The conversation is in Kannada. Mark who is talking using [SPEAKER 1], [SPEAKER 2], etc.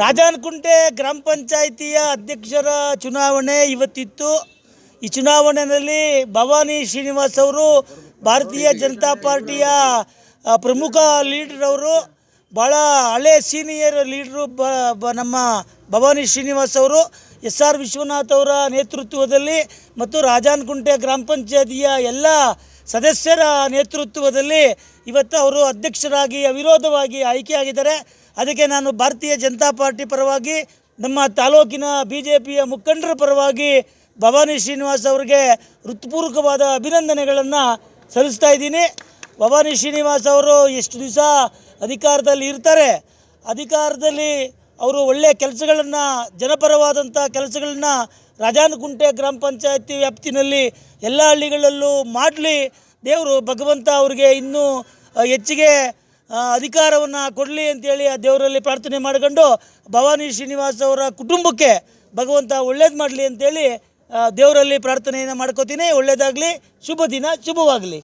[SPEAKER 1] ರಾಜಾನಕುಂಟೆ ಗ್ರಾಮ ಪಂಚಾಯಿತಿಯ ಅಧ್ಯಕ್ಷರ ಚುನಾವಣೆ ಇವತ್ತಿತ್ತು. ಈ ಚುನಾವಣೆಯಲ್ಲಿ ಭವಾನಿ ಶ್ರೀನಿವಾಸ್ ಅವರು ಭಾರತೀಯ ಜನತಾ ಪಾರ್ಟಿಯ ಪ್ರಮುಖ ಲೀಡರ್ ಅವರು ಭಾಳ ಹಳೆ ಸೀನಿಯರ್ ಲೀಡ್ರು ಬ, ನಮ್ಮ ಭವಾನಿ ಶ್ರೀನಿವಾಸ್ ಅವರು, ಎಸ್ ಆರ್ ವಿಶ್ವನಾಥ್ ಅವರ ನೇತೃತ್ವದಲ್ಲಿ ಮತ್ತು ರಾಜಾನಕುಂಟೆ ಗ್ರಾಮ ಪಂಚಾಯತಿಯ ಎಲ್ಲ ಸದಸ್ಯರ ನೇತೃತ್ವದಲ್ಲಿ ಇವತ್ತು ಅವರು ಅಧ್ಯಕ್ಷರಾಗಿ, ಅವಿರೋಧವಾಗಿ ಆಯ್ಕೆಯಾಗಿದ್ದಾರೆ. ಅದಕ್ಕೆ ನಾನು ಭಾರತೀಯ ಜನತಾ ಪಾರ್ಟಿ ಪರವಾಗಿ, ನಮ್ಮ ತಾಲೂಕಿನ ಬಿ ಜೆ ಪಿಯ ಮುಖಂಡರ ಪರವಾಗಿ ಭವಾನಿ ಶ್ರೀನಿವಾಸ್ ಅವರಿಗೆ ಹೃತ್ಪೂರ್ವಕವಾದ ಅಭಿನಂದನೆಗಳನ್ನು ಸಲ್ಲಿಸ್ತಾ ಇದ್ದೀನಿ. ಭವಾನಿ ಶ್ರೀನಿವಾಸ್ ಅವರು ಎಷ್ಟು ದಿವಸ ಅಧಿಕಾರದಲ್ಲಿ ಇರ್ತಾರೆ? ಅಧಿಕಾರದಲ್ಲಿ ಅವರು ಒಳ್ಳೆಯ ಕೆಲಸಗಳನ್ನು, ಜನಪರವಾದಂಥ ಕೆಲಸಗಳನ್ನ ರಾಜಾನಕುಂಟೆ ಗ್ರಾಮ ಪಂಚಾಯತಿ ವ್ಯಾಪ್ತಿನಲ್ಲಿ ಎಲ್ಲ ಹಳ್ಳಿಗಳಲ್ಲೂ ಮಾಡಲಿ ದೇವರು ಭಗವಂತ ಅವರಿಗೆ ಇನ್ನೂ ಹೆಚ್ಚಿಗೆ ಅಧಿಕಾರವನ್ನು ಕೊಡಲಿ ಅಂತೇಳಿ ಆ ದೇವರಲ್ಲಿ ಪ್ರಾರ್ಥನೆ ಮಾಡಿಕೊಂಡು ಭವಾನಿ ಶ್ರೀನಿವಾಸ್ ಅವರ ಕುಟುಂಬಕ್ಕೆ ಭಗವಂತ ಒಳ್ಳೇದು ಮಾಡಲಿ ಅಂತೇಳಿ ದೇವರಲ್ಲಿ ಪ್ರಾರ್ಥನೆಯನ್ನು ಮಾಡ್ಕೋತೀನಿ. ಒಳ್ಳೆಯದಾಗಲಿ ಶುಭ ದಿನ, ಶುಭವಾಗಲಿ.